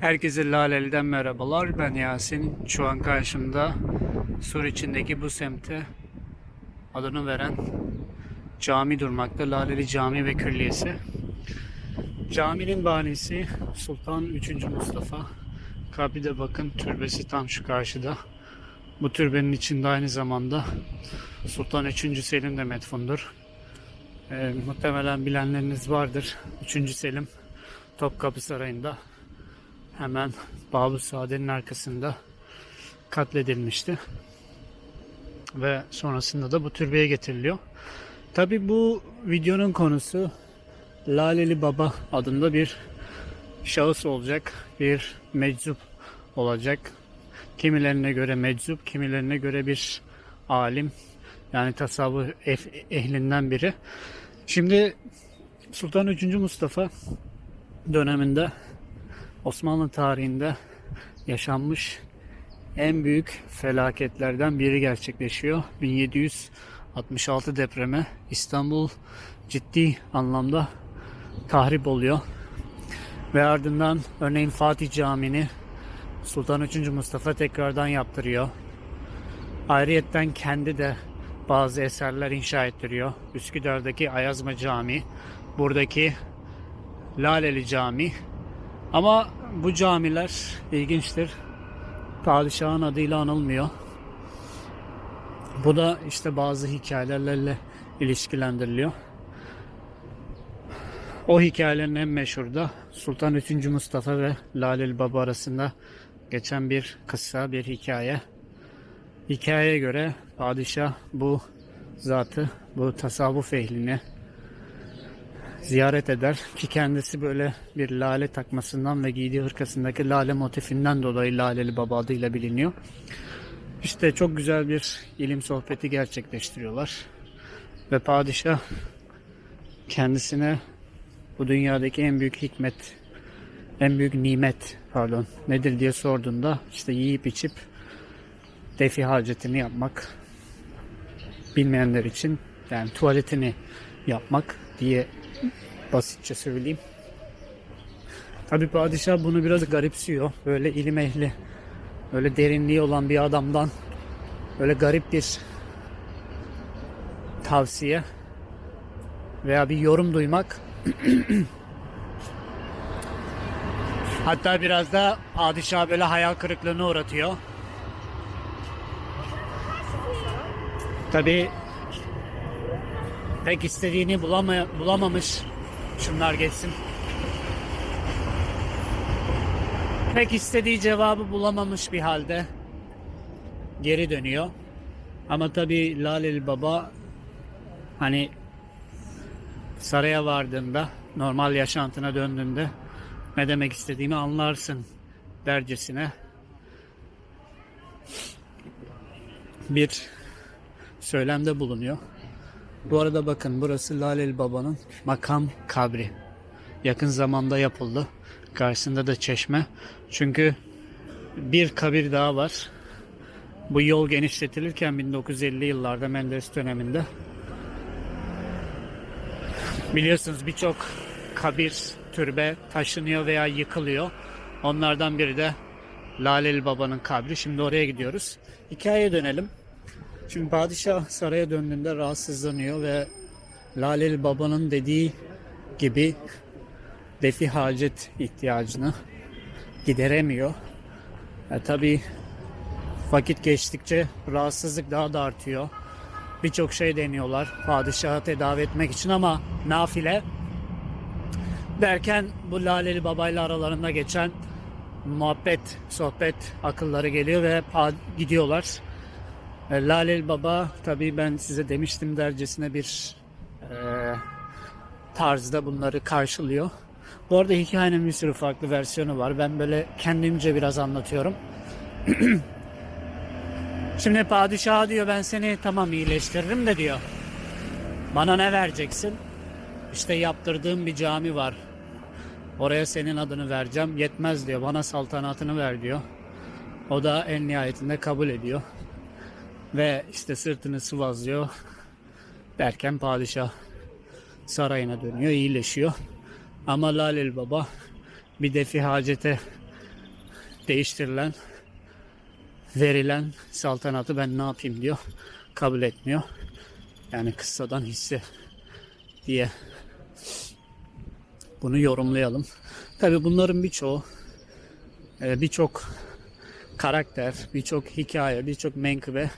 Herkese Laleli'den merhabalar. Ben Yasin. Şu an karşımda Sur içindeki bu semte adını veren cami durmakta. Laleli Cami ve Külliyesi. Caminin banisi Sultan 3. Mustafa. Kabri bakın türbesi tam şu karşıda. Bu türbenin içinde aynı zamanda Sultan 3. Selim de metfundur. Ee, muhtemelen bilenleriniz vardır. 3. Selim Topkapı Sarayı'nda hemen Babı Saadet'in arkasında katledilmişti. Ve sonrasında da bu türbeye getiriliyor. Tabi bu videonun konusu Laleli Baba adında bir şahıs olacak. Bir meczup olacak. Kimilerine göre meczup, kimilerine göre bir alim. Yani tasavvuf ef- ehlinden biri. Şimdi Sultan 3. Mustafa döneminde Osmanlı tarihinde yaşanmış en büyük felaketlerden biri gerçekleşiyor. 1766 depremi İstanbul ciddi anlamda tahrip oluyor. Ve ardından örneğin Fatih Camii'ni Sultan 3. Mustafa tekrardan yaptırıyor. Ayrıyetten kendi de bazı eserler inşa ettiriyor. Üsküdar'daki Ayazma Camii, buradaki Laleli Camii ama bu camiler ilginçtir. Padişahın adıyla anılmıyor. Bu da işte bazı hikayelerle ilişkilendiriliyor. O hikayelerin en meşhur da Sultan 3. Mustafa ve Laleli Baba arasında geçen bir kısa bir hikaye. Hikayeye göre padişah bu zatı, bu tasavvuf ehlini ziyaret eder ki kendisi böyle bir lale takmasından ve giydiği hırkasındaki lale motifinden dolayı Laleli Baba adıyla biliniyor. İşte çok güzel bir ilim sohbeti gerçekleştiriyorlar. Ve padişah kendisine bu dünyadaki en büyük hikmet, en büyük nimet pardon nedir diye sorduğunda işte yiyip içip defi hacetini yapmak bilmeyenler için yani tuvaletini yapmak diye basitçe söyleyeyim. Tabi padişah bunu biraz garipsiyor. Böyle ilim ehli, öyle derinliği olan bir adamdan öyle garip bir tavsiye veya bir yorum duymak hatta biraz da padişah böyle hayal kırıklığına uğratıyor. Tabi pek istediğini bulama, bulamamış. Şunlar geçsin. Pek istediği cevabı bulamamış bir halde geri dönüyor. Ama tabi Laleli Baba hani saraya vardığında normal yaşantına döndüğünde ne demek istediğimi anlarsın dercesine bir söylemde bulunuyor. Bu arada bakın burası Laleli Baba'nın makam kabri. Yakın zamanda yapıldı. Karşısında da çeşme. Çünkü bir kabir daha var. Bu yol genişletilirken 1950 yıllarda Menderes döneminde biliyorsunuz birçok kabir, türbe taşınıyor veya yıkılıyor. Onlardan biri de Laleli Baba'nın kabri. Şimdi oraya gidiyoruz. Hikayeye dönelim. Şimdi padişah saraya döndüğünde rahatsızlanıyor ve Laleli Baba'nın dediği gibi defi hacet ihtiyacını gideremiyor. E, Tabi vakit geçtikçe rahatsızlık daha da artıyor. Birçok şey deniyorlar padişahı tedavi etmek için ama nafile derken bu Laleli Baba'yla aralarında geçen muhabbet, sohbet akılları geliyor ve gidiyorlar. E, Lalel Baba tabii ben size demiştim dercesine bir e, tarzda bunları karşılıyor. Bu arada hikayenin bir sürü farklı versiyonu var. Ben böyle kendimce biraz anlatıyorum. Şimdi padişah diyor ben seni tamam iyileştiririm de diyor. Bana ne vereceksin? İşte yaptırdığım bir cami var. Oraya senin adını vereceğim. Yetmez diyor. Bana saltanatını ver diyor. O da en nihayetinde kabul ediyor. Ve işte sırtını sıvazlıyor. Derken padişah sarayına dönüyor, iyileşiyor. Ama Lalel Baba bir defi hacete değiştirilen, verilen saltanatı ben ne yapayım diyor. Kabul etmiyor. Yani kıssadan hisse diye bunu yorumlayalım. Tabi bunların birçoğu e, birçok karakter, birçok hikaye, birçok menkıbe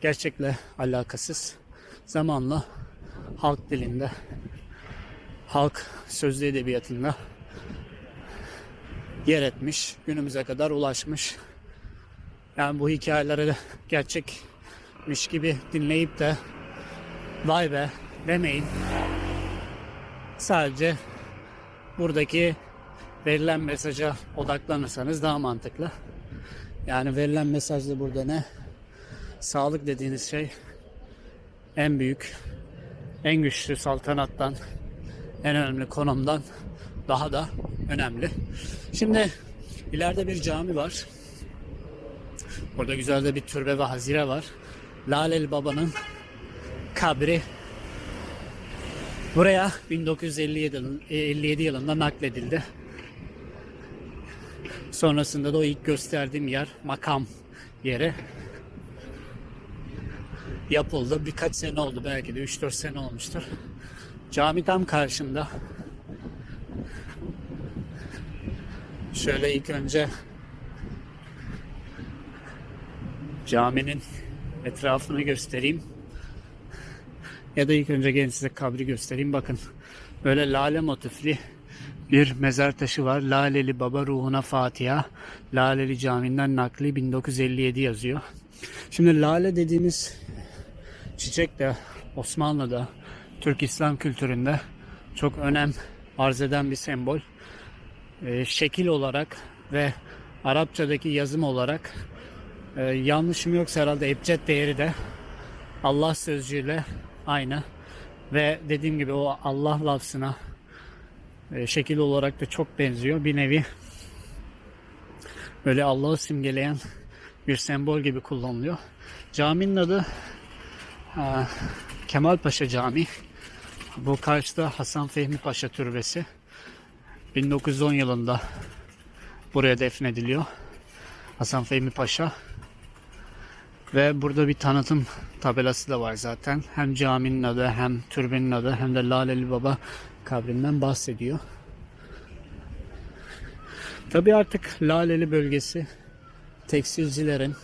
gerçekle alakasız. Zamanla halk dilinde, halk sözlü edebiyatında yer etmiş, günümüze kadar ulaşmış. Yani bu hikayeleri gerçekmiş gibi dinleyip de vay be demeyin. Sadece buradaki verilen mesaja odaklanırsanız daha mantıklı. Yani verilen mesaj da burada ne? Sağlık dediğiniz şey en büyük, en güçlü saltanattan, en önemli konumdan daha da önemli. Şimdi ileride bir cami var. Burada güzel de bir türbe ve hazire var. Laleli Baba'nın kabri buraya 1957 yılın- 57 yılında nakledildi. Sonrasında da o ilk gösterdiğim yer makam yeri yapıldı. Birkaç sene oldu belki de 3-4 sene olmuştur. Cami tam karşımda. Şöyle ilk önce caminin etrafını göstereyim. Ya da ilk önce gelin size kabri göstereyim. Bakın böyle lale motifli bir mezar taşı var. Laleli Baba ruhuna Fatiha. Laleli Camii'nden nakli 1957 yazıyor. Şimdi lale dediğimiz çiçek de Osmanlı'da, Türk İslam kültüründe çok önem arz eden bir sembol. Ee, şekil olarak ve Arapçadaki yazım olarak e, yanlışım yoksa herhalde ebced değeri de Allah sözcüğüyle aynı. Ve dediğim gibi o Allah lafzına e, şekil olarak da çok benziyor. Bir nevi böyle Allah'ı simgeleyen bir sembol gibi kullanılıyor. Caminin adı e, Kemal Paşa Camii. Bu karşıda Hasan Fehmi Paşa Türbesi. 1910 yılında buraya defnediliyor. Hasan Fehmi Paşa. Ve burada bir tanıtım tabelası da var zaten. Hem caminin adı hem türbenin adı hem de Laleli Baba kabrinden bahsediyor. Tabi artık Laleli bölgesi tekstilcilerin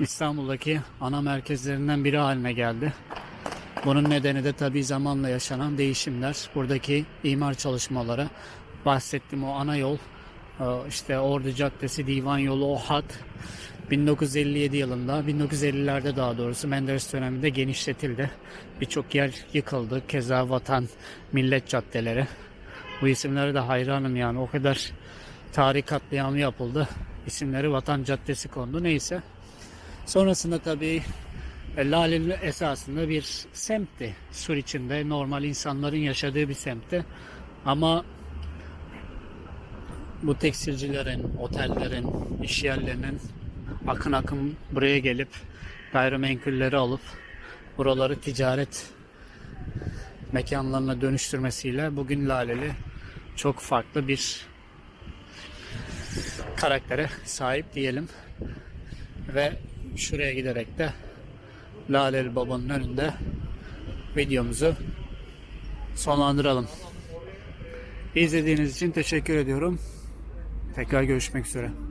İstanbul'daki ana merkezlerinden biri haline geldi. Bunun nedeni de tabi zamanla yaşanan değişimler. Buradaki imar çalışmaları, bahsettiğim o ana yol, e, işte Ordu Caddesi, Divan Yolu, o hat 1957 yılında, 1950'lerde daha doğrusu Menderes döneminde genişletildi. Birçok yer yıkıldı. Keza Vatan, Millet caddeleri. Bu isimlere de hayranım yani. O kadar tarih katliamı yapıldı. İsimleri Vatan Caddesi kondu. Neyse. Sonrasında tabii e, Laleli esasında bir semtti. Sur içinde normal insanların yaşadığı bir semtti. Ama bu tekstilcilerin, otellerin, iş yerlerinin akın akın buraya gelip gayrimenkulleri alıp buraları ticaret mekanlarına dönüştürmesiyle bugün Laleli çok farklı bir karaktere sahip diyelim. Ve şuraya giderek de Laleli Baba'nın önünde videomuzu sonlandıralım. İzlediğiniz için teşekkür ediyorum. Tekrar görüşmek üzere.